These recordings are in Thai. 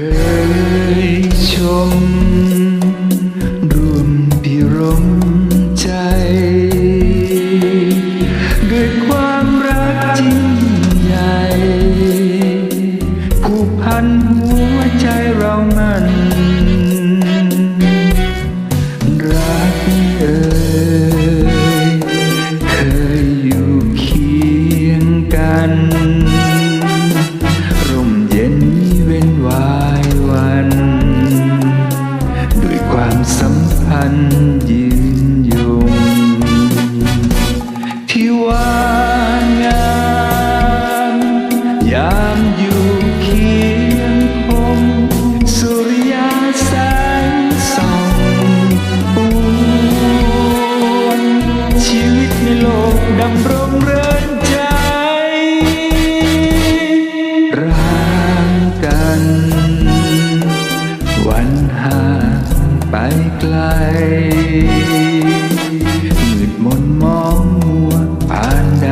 Hey, chum. ไปไกล มืดมนมองมัวปานใด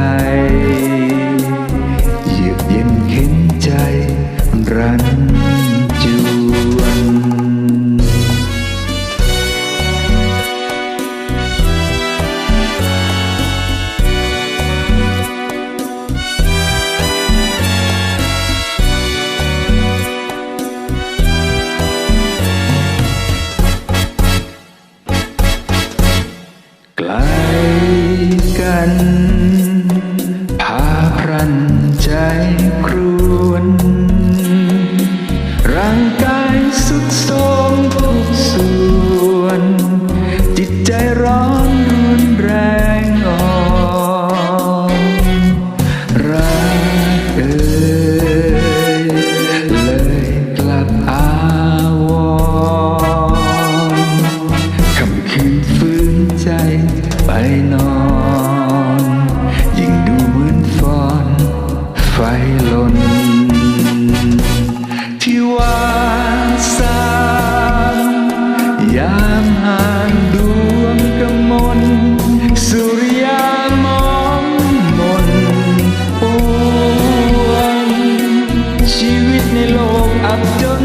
เยือกเย็นเข็นใจรัน ร้อง I've done.